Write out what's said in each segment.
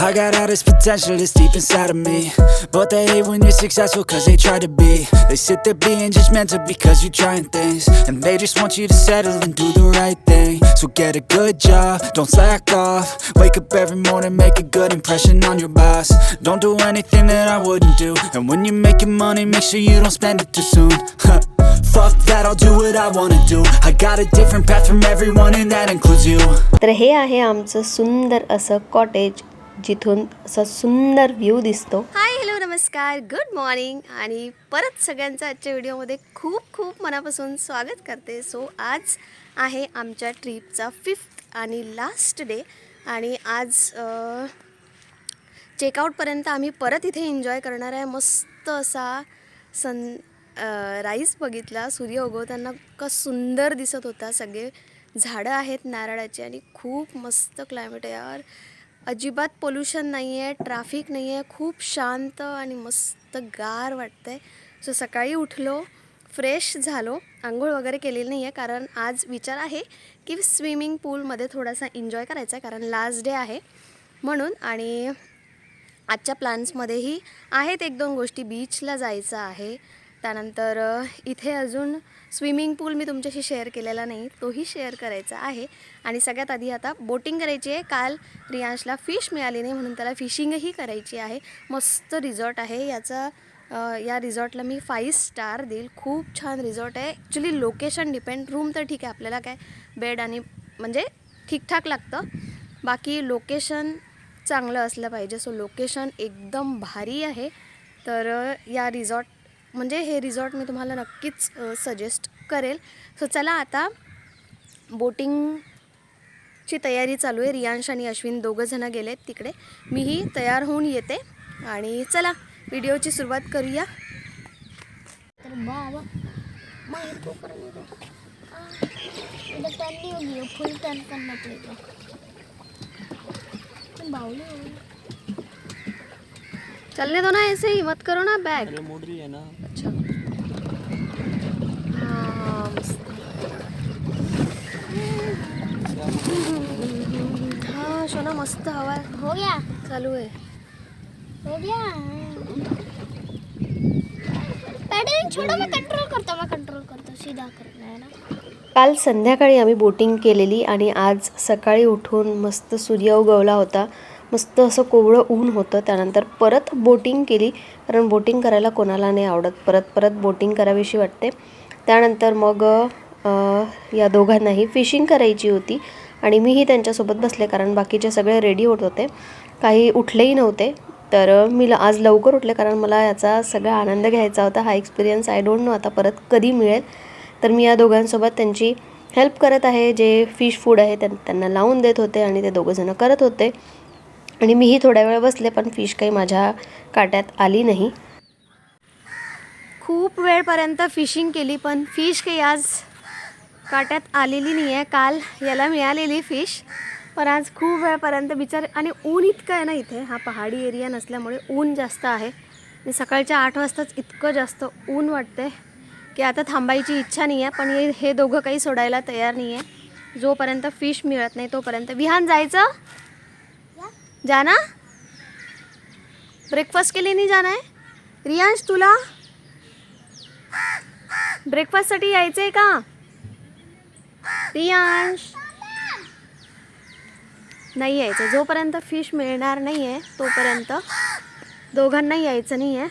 I got all this potential that's deep inside of me But they hate when you're successful cause they try to be They sit there being judgmental because you're trying things And they just want you to settle and do the right thing So get a good job, don't slack off Wake up every morning, make a good impression on your boss Don't do anything that I wouldn't do And when you're making money, make sure you don't spend it too soon Fuck that, I'll do what I wanna do I got a different path from everyone and that includes you तर हे आहे आमचं सुंदर असं cottage जिथून असा सुंदर view दिसतो. हाय हॅलो नमस्कार गुड मॉर्निंग. आणि परत सगळ्यांचं आजच्या व्हिडिओमध्ये खूप खूप मनापासून स्वागत करते. सो आज आहे आमच्या ट्रीपचा फिफ्थ आणि लास्ट डे आणि आज चेकआउटपर्यंत आम्ही परत इथे एन्जॉय करणार आहे. मस्त असा सन राईस बघितला. सूर्य उगवताना का सुंदर दिसत होता. सगळे झाडं आहेत नारळाची आणि खूप मस्त क्लायमेट आहे यार. अजिबात पोल्युशन नाही आहे ट्रॅफिक नाही आहे खूप शांत आणि मस्त गार वाटतं आहे सो सकाळी उठलो फ्रेश झालो. आंघोळ वगैरे केलेली नाही आहे कारण आज विचार आहे की स्विमिंग पूलमध्ये थोडासा एन्जॉय करायचा आहे कारण लास्ट डे आहे म्हणून. आणि आजच्या प्लॅन्समध्येही आहेत एक दोन गोष्टी. बीचला जायचं आहे. त्यानंतर इथे अजून स्विमिंग पूल मी तुमच्याशी शेअर केलेला नाही तोही शेअर करायचा आहे. आणि सगळ्यात आधी आता बोटिंग करायची आहे. काल रियांशला फिश मिळाली नाही म्हणून त्याला फिशिंगही करायची आहे. मस्त रिझॉर्ट आहे. याचा या रिझॉर्टला मी फाईव्ह स्टार देईल. खूप छान रिझॉर्ट आहे. ॲक्च्युली लोकेशन डिपेंड रूम तर ठीक आहे. आपल्याला काय बेड आणि म्हणजे ठीकठाक लागतं. बाकी लोकेशन चांगलं असलं पाहिजे. सो लोकेशन एकदम भारी आहे. तर या रिझॉर्ट म्हणजे हे रिझॉर्ट मी तुम्हाला नक्कीच सजेस्ट करेल. सो चला आता बोटिंगची तयारी चालू आहे. रियांश आणि अश्विन दोघं जणं गेलेत तिकडे. मीही तयार होऊन येते. आणि चला व्हिडिओची सुरुवात करूया. तर बाबा मग तो करने दो इधर टर्न नहीं होगी फुल टर्न करना पड़ेगा तुम बावले चलने दो ना ऐसे ही मत करो ना बैग मोड़ रही है ना. अच्छा. हाँ मस्त हाँ शोना मस्त हवा हो गया चालू आहे. हो गया पैडलिंग छोड़ो मैं कंट्रोल करता हूँ मैं कंट्रोल करता. हूँ सीधा करना है ना? काल संध्याकाळी आम्ही बोटिंग केलेली आणि आज सकाळी उठून मस्त सूर्य उगवला होता. मस्त असं कोवळं ऊन होतं. त्यानंतर परत बोटिंग केली. कारण बोटिंग करायला कोणाला नाही आवडत. परत परत बोटिंग करावीशी वाटते. त्यानंतर मग या दोघांनाही फिशिंग करायची होती. आणि मीही त्यांच्यासोबत बसले. कारण बाकीचे सगळे रेडी होत होते. काही उठलेही नव्हते. तर मी ल- आज लवकर उठले. कारण मला याचा सगळा आनंद घ्यायचा होता. हा एक्सपिरियन्स आय डोंट नो आता परत कधी मिळेल. तर मी या दोघांसोबत त्यांची हेल्प करत आहे. जे फिश फूड आहे त्यां त्यांना लावून देत होते. आणि ते दोघंजणं करत होते. आणि मीही थोड्या वेळ बसले पण फिश काही माझ्या काट्यात आली नाही. खूप वेळपर्यंत फिशिंग केली पण फिश काही आज काट्यात आलेली नाही आहे काल याला मिळालेली फिश पण आज खूप वेळपर्यंत बिचार आणि ऊन इतकं आहे ना इथे. हा पहाडी एरिया नसल्यामुळे ऊन जास्त आहे. आणि सकाळच्या आठ वाजताच इतकं जास्त ऊन वाटते की आता थांबायची इच्छा नाही आहे पण हे हे दोघं काही सोडायला तयार नाही आहे जोपर्यंत फिश मिळत नाही तोपर्यंत विहान जायचं? जाना? ब्रेकफास्ट के लिए नहीं जाना है? रियांश तुला? ब्रेकफास्टसाठी यायचं आहे का? रियांश? नाही यायचं. जोपर्यंत फिश मिळणार नाही आहे तोपर्यंत दोघांना यायचं नाही आहे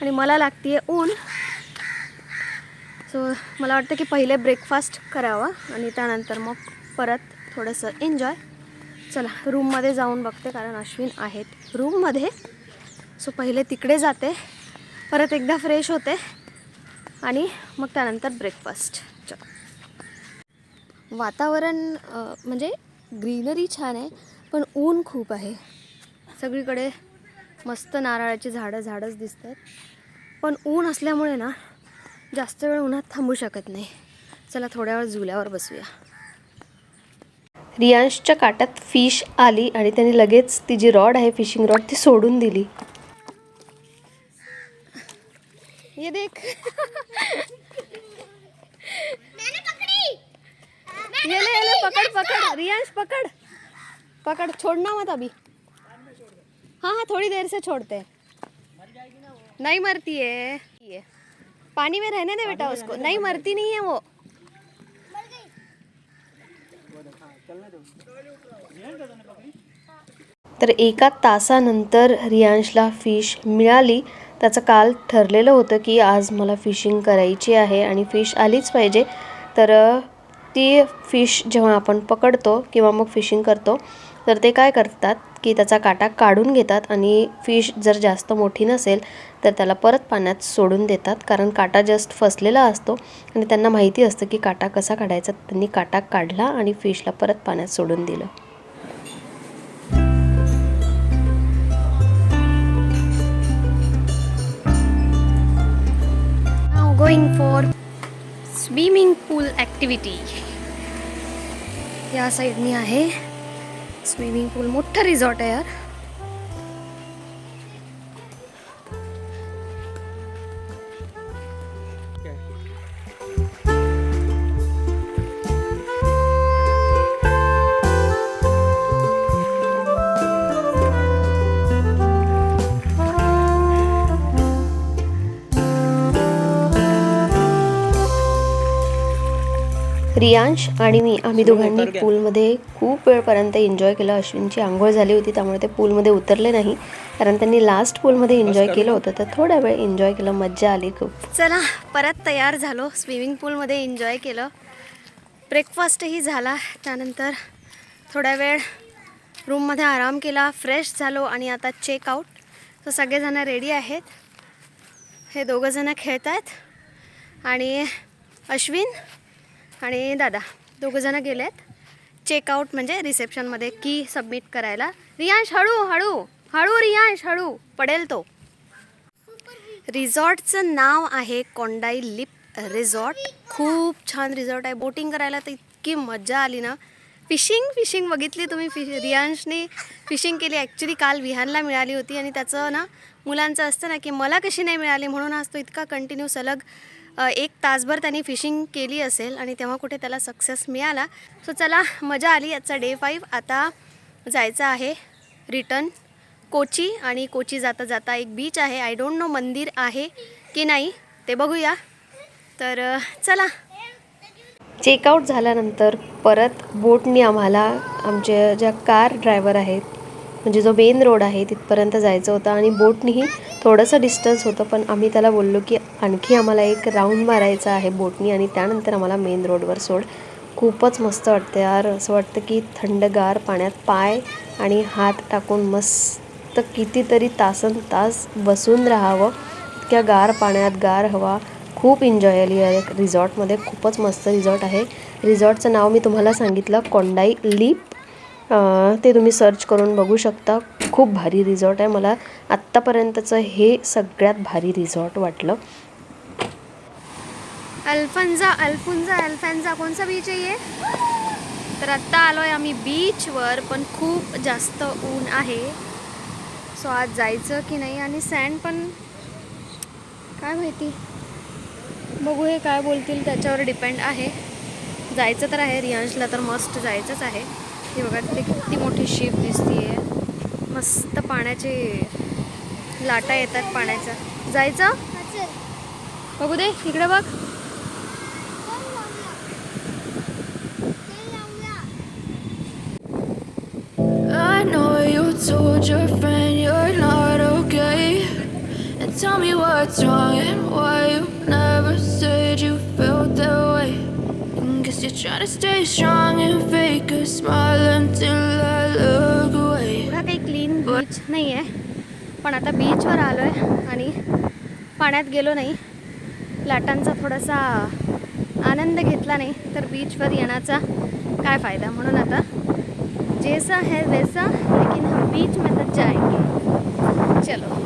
आणि मला लागते आहे ऊन. सो मला वाटतं की पहिले ब्रेकफास्ट करावा आणि त्यानंतर मग परत थोडंसं एन्जॉय चला रूममध्ये जाऊन बघते कारण अश्विन आहेत. रूममध्ये सो पहिले तिकडे जाते. परत एकदा फ्रेश होते. आणि मग त्यानंतर ब्रेकफास्ट चला. वातावरण म्हणजे ग्रीनरी छान आहे पण ऊन खूप आहे. सगळीकडे मस्त नारळाची झाडं झाडंच दिसत आहेत पण ऊन असल्यामुळे ना जास्त वेळ उन्हात थांबू शकत नाही. चला थोड्या वेळ झुल्यावर बसूया. रियांशच्या काट्यात फिश आली आणि त्याने लगेच ती जी रॉड आहे फिशिंग रॉड ती सोडून दिली. ये देख. ये ले ये ले पकड़। पकड़ रियांश पकड़. पकड़. छोड़ना मत अभी. हाँ हाँ थोड़ी देर से छोड़ते हैं. नहीं मरती है. ये. पानी में रहने दे बेटा उसको. नहीं मरती नहीं है वो. तर एका तासानंतर रियांशला फिश मिळाली. त्याचं काल ठरलेलं होतं की आज मला फिशिंग करायची आहे आणि फिश आलीच पाहिजे. तर ती फिश जेव्हा आपण पकडतो किंवा मग फिशिंग करतो तर ते काय करतात की त्याचा काटा काढून घेतात आणि फिश जर जास्त मोठी नसेल तर त्याला परत पाण्यात सोडून देतात. कारण काटा जस्ट फसलेला असतो आणि त्यांना माहिती असतं की काटा कसा काढायचा. त्यांनी काटा काढला आणि फिशला परत पाण्यात सोडून दिलं. Going going for swimming pool activity या साईडनी आहे. Swimming pool. मोठं रिसॉर्ट आहे यार. रियांश आणि मी आम्ही दोघांनी पूलमध्ये खूप वेळपर्यंत एन्जॉय केलं. अश्विनची आंघोळ झाली होती त्यामुळे ते पूलमध्ये उतरले नाही. कारण त्यांनी लास्ट पूलमध्ये एन्जॉय केलं होतं. तर थोडा वेळ एन्जॉय केलं मज्जा आली खूप. चला परत तयार झालो. स्विमिंग पूलमध्ये एन्जॉय केलं. ब्रेकफास्टही झाला. त्यानंतर थोड्या वेळ रूममध्ये आराम केला फ्रेश झालो आणि आता चेकआउट तर सगळेजणं रेडी आहेत. हे दोघंजणं खेळत आहेत आणि अश्विन आणि दादा दोघंजणं गेले आहेत चेकआउट म्हणजे रिसेप्शनमध्ये की सबमिट करायला. रियांश हळू हळू हळू रियांश हळू पडेल तो. रिसॉर्टचं नाव आहे कोंडाई लिप रिसॉर्ट खूप छान रिझॉर्ट आहे. बोटिंग करायला तर इतकी मजा आली ना. फिशिंग फिशिंग बघितली तुम्ही? फिश रियांशने फिशिंग केली. ॲक्च्युली काल विहानला मिळाली होती आणि त्याचं ना मुलांचं असतं ना की मला कशी नाही मिळाली म्हणून आज तो इतका कंटिन्यू सलग एक तासभर त्यांनी फिशिंग केली असेल आणि तेव्हा कुठे त्याला सक्सेस मिळाला. सो चला मजा आली आजचा डे फाईव्ह आता जायचं आहे रिटर्न कोची आणि कोची जाता जाता एक बीच आहे. आय डोंट नो मंदिर आहे की नाही ते बघूया. तर चला. चेकआउट झाल्यानंतर परत बोटनी आम्हाला आमचे ज्या कार ड्रायव्हर आहेत म्हणजे जो मेन रोड आहे तिथपर्यंत जायचं होतं आणि बोटनीही थोडंसं डिस्टन्स होतं पण आम्ही त्याला बोललो की आणखी आम्हाला एक राऊंड मारायचा आहे बोटनी आणि त्यानंतर आम्हाला मेन रोडवर सोड. खूपच मस्त वाटतं यार. असं वाटतं की थंडगार पाण्यात पाय आणि हात टाकून मस्त कितीतरी तासन तास बसून राहावं. इतक्या गार पाण्यात गार हवा. खूप एन्जॉय आली आहे रिझॉर्टमध्ये खूपच मस्त रिझॉर्ट आहे. रिझॉर्टचं नाव मी तुम्हाला सांगितलं कोंडाई लीप ते तुम्ही सर्च करून बघू शकता. खूप भारी रिझॉर्ट आहे. मला आत्तापर्यंतचं हे सगळ्यात भारी रिसॉर्ट वाटलं. अल्फन्झा अल्फुन्झा अल्फॅन्झा कोणचा बीच आहे तर आत्ता आलो आहे आम्ही बीचवर पण खूप जास्त ऊन आहे. सो आज जायचं की नाही आणि सँड पण काय माहिती? बघू हे काय बोलतील त्याच्यावर डिपेंड आहे. जायचं तर आहे रियांशला तर मस्त जायचंच आहे. हे बघा तिथे किती मोठी शिप दिसतीये मस्त पाण्याचे लाटा येतात पाण्याच्या जायचं बघू दे इकडे बघ told your friend you're not okay. And tell me what's wrong and why you never said you felt that way. And guess you're trying to stay strong and fake a smile until I look away. एवढा काही clean beach नाही आहे पण आता बीचवर आलो आहे आणि पाण्यात गेलो नाही. लाटांचा थोडासा आनंद घेतला नाही तर बीचवर येण्याचा काय फायदा? म्हणून आता जैसा है वैसा लेकिन हम बीच में तो जाएंगे। चलो।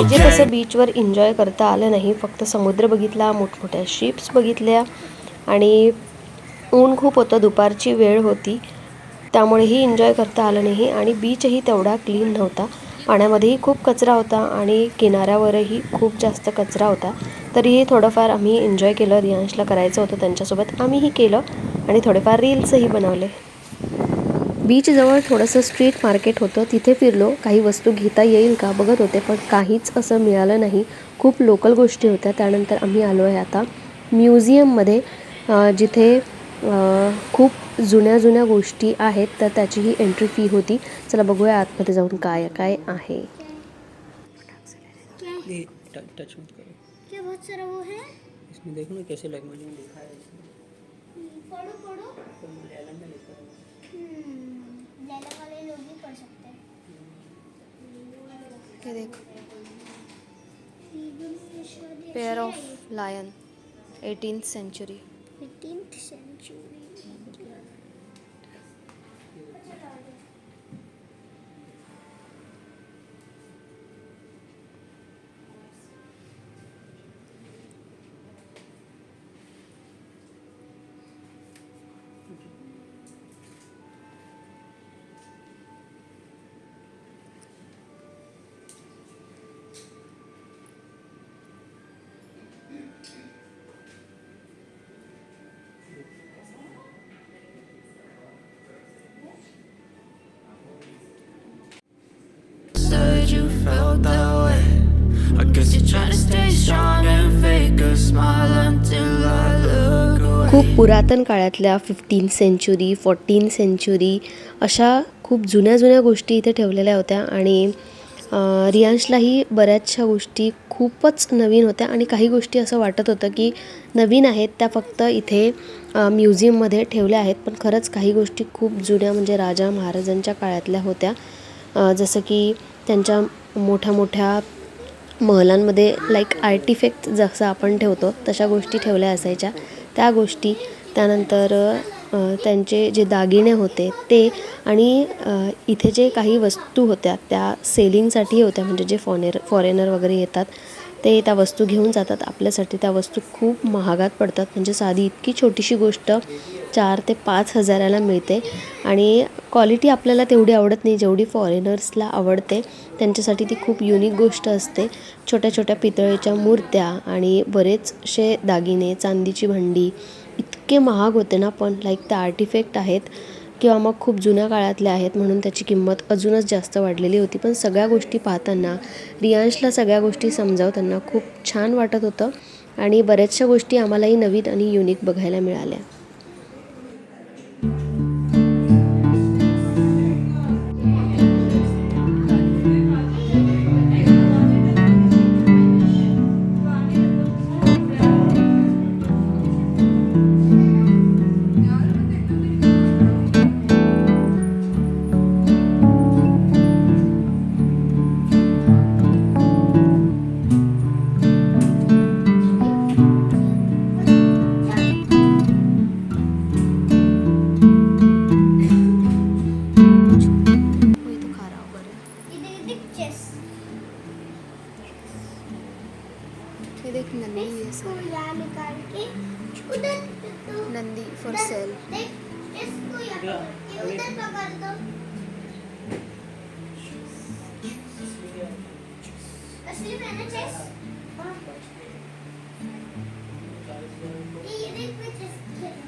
Okay. तसं बीचवर एन्जॉय करता आलं नाही. फक्त समुद्र बघितला मोठमोठ्या शिप्स बघितल्या आणि ऊन खूप होतं. दुपारची वेळ होती. त्यामुळेही एन्जॉय करता आलं नाही आणि बीचही तेवढा क्लीन नव्हता. पाण्यामध्येही खूप कचरा होता आणि किनाऱ्यावरही खूप जास्त कचरा होता. तरीही थोडंफार आम्ही एन्जॉय केलं. रियांशला करायचं होतं त्यांच्यासोबत. आम्हीही केलं आणि थोडेफार रील्सही बनवले. बीचजवळ थोडंसं स्ट्रीट मार्केट होतं. तिथे फिरलो. काही वस्तू घेता येईल का? बघत होते पण काहीच असं मिळालं नाही. खूप लोकल गोष्टी होत्या. त्यानंतर आम्ही आलो आहे आता म्युझियममध्ये जिथे खूप जुन्या जुन्या गोष्टी आहेत तर त्याचीही एंट्री फी होती. चला बघूया आतमध्ये जाऊन काय काय आहे. है देखो ना कैसे लग वाले लोग भी पढ़ सकते हैं हे देख. Pair of lion eighteenth century fifteenth century खूप पुरातन काळातल्या फिफ्टीन सेंचुरी फोर्टीन सेंचुरी अशा खूप जुन्या जुन्या गोष्टी इथे ठेवलेल्या होत्या आणि रियांशलाही बऱ्याचशा गोष्टी खूपच नवीन होत्या आणि काही गोष्टी असं वाटत होतं की नवीन आहेत त्या फक्त इथे म्युझियममध्ये ठेवल्या आहेत. पण खरंच काही गोष्टी खूप जुन्या म्हणजे राजा महाराजांच्या काळातल्या होत्या. जसं की त्यांच्या मोठ्या मोठ्या महलांमध्ये लाईक आर्टिफेक्ट जसं आपण ठेवतो तशा गोष्टी ठेवल्या असायच्या. त्या गोष्टी त्यानंतर त्यांचे जे दागिने होते ते आणि इथे जे काही वस्तू होत्या त्या सेलिंगसाठी होत्या म्हणजे जे फॉनेर फॉरेनर वगैरे येतात ते त्या वस्तू घेऊन जातात. आपल्यासाठी त्या वस्तू खूप महागात पडतात. म्हणजे साधी इतकी छोटीशी गोष्ट चार ते पाच हजाराला मिळते. आणि क्वालिटी आपल्याला तेवढी आवडत नाही. जेवढी फॉरेनर्सला आवडते त्यांच्यासाठी ती खूप युनिक गोष्ट असते. छोट्या छोट्या पितळेच्या मूर्त्या आणि बरेचसे दागिने चांदीची भांडी इतके महाग होते ना पण लाईक ते आर्टिफॅक्ट आहेत किंवा मग खूप जुन्या काळातल्या आहेत म्हणून त्याची किंमत अजूनच जास्त वाढलेली होती. पण सगळ्या गोष्टी पाहताना रियांशला सगळ्या गोष्टी समजावताना खूप छान वाटत होतं आणि बऱ्याचशा गोष्टी आम्हालाही नवीन आणि युनिक बघायला मिळाल्या. नंदी आहे इसको सारे. यहाँ निकाल के उधर तो नंदी फॉर सेल देख इसको यहाँ ये उधर पकड़ दो असली में है ना चेस ये ये देख मैं चेस खेल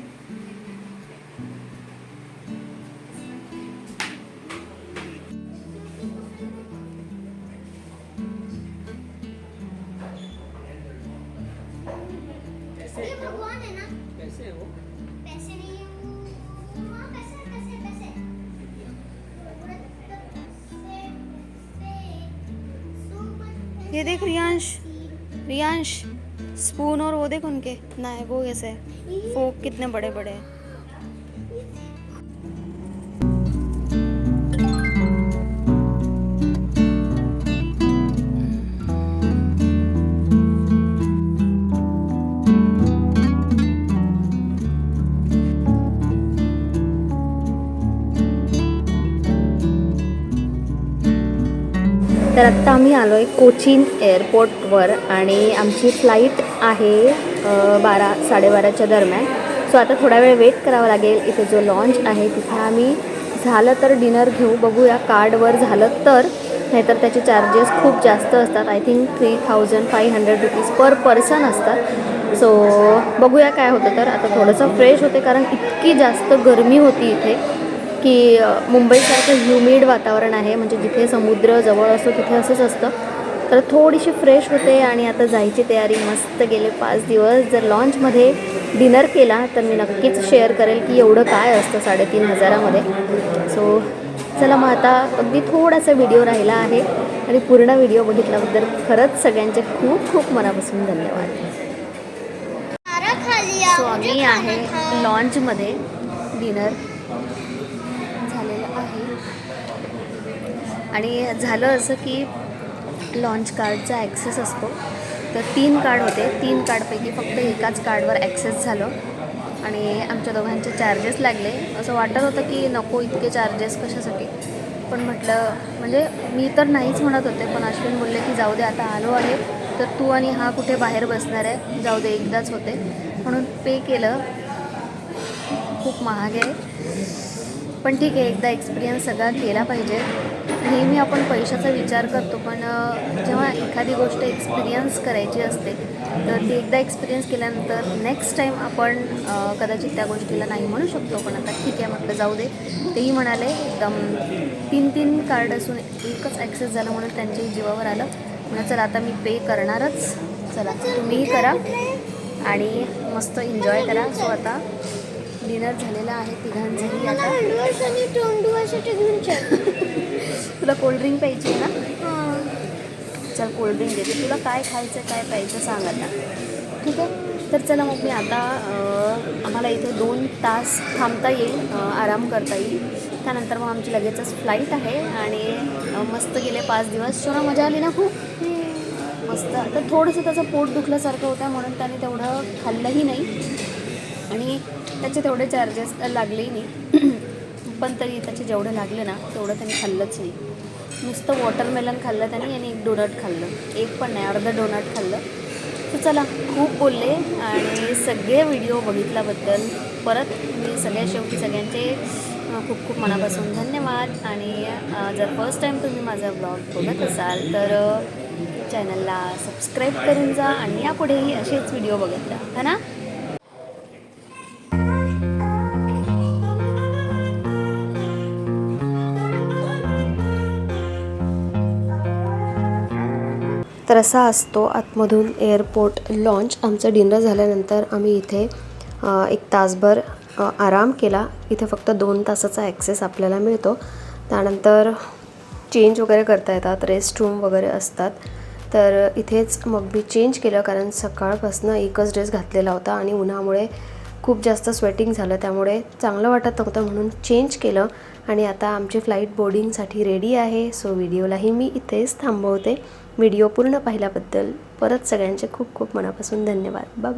ये देख रियांश रियांश स्पून और वो देख उनके नहीं वो कैसे है फोक कितने बड़े बड़े हैं। आता आम्ही आलो आहे कोचीन एअरपोर्टवर आणि आमची फ्लाईट आहे बारा साडेबाराच्या दरम्यान. सो आता थोडा वेळ वेट करावा लागेल. इथे जो लॉन्च आहे तिथे आम्ही झालं तर डिनर घेऊ बघूया कार्डवर झालं तर. नाहीतर त्याचे चार्जेस खूप जास्त असतात. I think three thousand five hundred rupees per person असतात. सो बघूया काय होतं तर. आता थोडंसं फ्रेश होते कारण इतकी जास्त गरमी होती इथे. की मुंबईसारखं ह्युमिड वातावरण आहे म्हणजे जिथे समुद्र जवळ असतो तिथे असंच असतं. तर थोडीशी फ्रेश होते आणि आता जायची तयारी मस्त गेले पाच दिवस. जर लॉन्चमध्ये डिनर केला तर मी नक्कीच शेअर करेल की एवढं काय असतं साडेतीन हजारामध्ये. सो चला मग आता अगदी थोडासा व्हिडिओ राहिला आहे आणि पूर्ण व्हिडिओ बघितल्याबद्दल खरंच सगळ्यांचे खूप खूप मनापासून धन्यवाद. सो आम्ही आहे लॉन्चमध्ये डिनर झालेलं आहे आणि झालं असं की लॉन्च कार्डचा ॲक्सेस असतो. तर तीन कार्ड होते. तीन कार्डपैकी फक्त एकाच कार्डवर ॲक्सेस झालं. आणि आमच्या दोघांचे चार्जेस लागले. असं वाटत होतं की नको इतके चार्जेस कशासाठी. पण म्हटलं म्हणजे मी तर नाहीच म्हणत होते पण अश्विन बोलले की जाऊ दे आता आलो आहे. तर तू आणि हा कुठे बाहेर बसणार आहे? जाऊ दे एकदाच होते. म्हणून पे केलं. खूप महाग आहे. पण ठीक आहे एकदा एक्सपिरियन्स सगळा केला पाहिजे. नेहमी आपण पैशाचा विचार करतो पण जेव्हा एखादी गोष्ट एक्सपिरियन्स करायची असते तर ती एकदा एक्सपिरियन्स केल्यानंतर नेक्स्ट टाईम आपण कदाचित त्या गोष्टीला नाही म्हणू शकतो पण आता ठीक आहे म्हटलं जाऊ दे. तेही म्हणाले एकदम तीन तीन कार्ड असून एकच ॲक्सेस झालं म्हणून त्यांच्याही जीवावर आलं. म्हणून चला आता मी पे करणारच. चला तुम्हीही करा आणि मस्त एन्जॉय करा. सो आता डिनर झालेला आहे तिघांचंही आता. तुला कोल्ड्रिंक पाहिजे आहे ना? चल कोल्ड्रिंक देते. तुला काय खायचं काय प्यायचं सांग आता. ठीक आहे? तर चला मग मी आता आम्हाला इथे दोन तास थांबता येईल आराम करता येईल. त्यानंतर मग आमची लगेचच फ्लाईट आहे आणि मस्त गेले पाच दिवस. शोना मजा आली ना खूप? मस्त. तर थोडंसं त्याचं पोट दुखल्यासारखं होतं म्हणून त्याने तेवढं खाल्लंही नाही. आणि त्याचे तेवढे चार्जेस लागलेही नाही. पण तरी त्याचे जेवढं लागले ना तेवढं त्यांनी खाल्लंच नाही. नुसतं वॉटरमेलन खाल्लं त्यांनी आणि एक डोनट खाल्लं. एक पण नाही अर्धं डोनट खाल्लं. तर चला खूप बोलले आणि सगळे व्हिडिओ बघितल्याबद्दल परत मी सगळ्या शेवटी सगळ्यांचे खूप खूप मनापासून धन्यवाद. आणि जर फर्स्ट टाईम तुम्ही माझा ब्लॉग बघत असाल तर चॅनलला सबस्क्राईब करून जा आणि यापुढेही असेच व्हिडिओ बघत राहा. है ना? तर असा असतो आतमधून एअरपोर्ट लॉन्च आमचं डिनर झाल्यानंतर आम्ही इथे एक तासभर आराम केला. इथे फक्त दोन तासाचा ॲक्सेस आपल्याला मिळतो. त्यानंतर चेंज वगैरे करता येतात रेस्ट रूम वगैरे असतात. तर इथेच मग मी चेंज केलं कारण सकाळपासून एकच ड्रेस घातलेला होता आणि उन्हामुळे खूप जास्त स्वेटिंग झालं. त्यामुळे चांगलं वाटत नव्हतं म्हणून चेंज केलं आणि आता आमची फ्लाईट बोर्डिंगसाठी रेडी आहे. सो व्हिडिओलाही मी इथेच थांबवते. व्हिडिओ पूर्ण पाहिल्याबद्दल परत सगळ्यांचे खूप खूप मनापासून धन्यवाद. बाय